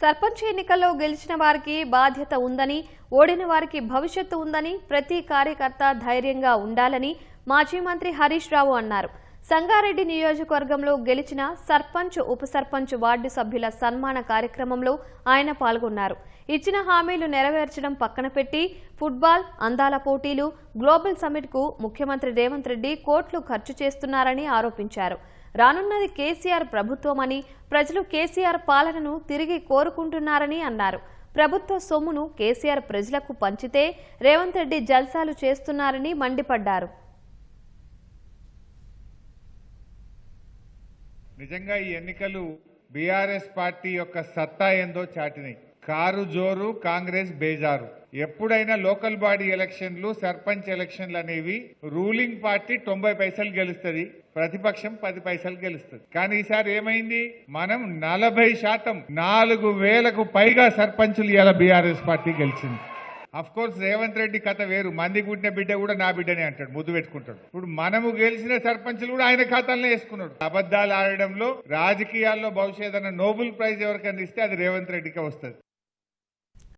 సర్పంచ్ ఎన్నికల్లో గెలిచిన వారికి బాధ్యత ఉందని ఓడిన వారికి భవిష్యత్తు ఉందని ప్రతి కార్యకర్త ధైర్యంగా ఉండాలని మాజీ మంత్రి హరీష్ రావు అన్నారు. సంగారెడ్డి నియోజకవర్గంలో గెలిచిన సర్పంచ్ ఉప సర్పంచ్ వార్డు సభ్యుల సన్మాన కార్యక్రమంలో ఆయన పాల్గొన్నారు. ఇచ్చిన హామీలు నెరవేర్చడం పక్కన పెట్టి ఫుట్బాల్ అందాల పోటీలు గ్లోబల్ సమ్మిట్కు ముఖ్యమంత్రి రేవంత్ రెడ్డి కోట్లు ఖర్చు చేస్తున్నారని ఆరోపించారు. రానున్నది కేసీఆర్ ప్రభుత్వమని ప్రజలు కేసీఆర్ పాలనను తిరిగి కోరుకుంటున్నారని అన్నారు. ప్రభుత్వ సొమ్మును కేసీఆర్ ప్రజలకు పంచితే రేవంత్ రెడ్డి జల్సాలు చేస్తున్నారని మండిపడ్డారు. నిజంగా ఈ ఎన్నికలు బీఆర్ఎస్ పార్టీ యొక్క సత్తా ఏందో చాటినాయి. కారు జోరు కాంగ్రెస్ బేజారు. ఎప్పుడైనా లోకల్ బాడీ ఎలక్షన్లు సర్పంచ్ ఎలక్షన్లు అనేవి రూలింగ్ పార్టీ తొంభై పైసలు గెలుస్తుంది ప్రతిపక్షం పది పైసలు గెలుస్తుంది. కానీ ఈసారి ఏమైంది? మనం నలభై శాతం నాలుగు వేలకు పైగా సర్పంచులు ఇలా బీఆర్ఎస్ పార్టీ గెలిచింది. అఫ్ కోర్స్ రేవంత్ రెడ్డి కథ వేరు. మంది పుట్టిన బిడ్డ కూడా నా బిడ్డనే అంటాడు ముద్దు పెట్టుకుంటాడు. ఇప్పుడు మనము గెలిచిన సర్పంచులు కూడా ఆయన ఖాతాలనే వేసుకున్నాడు. అబద్దాలు ఆడడంలో రాజకీయాల్లో భవిష్యత్ అన్న నోబెల్ ప్రైజ్ ఎవరికైనా ఇస్తే అది రేవంత్ రెడ్డికే వస్తుంది.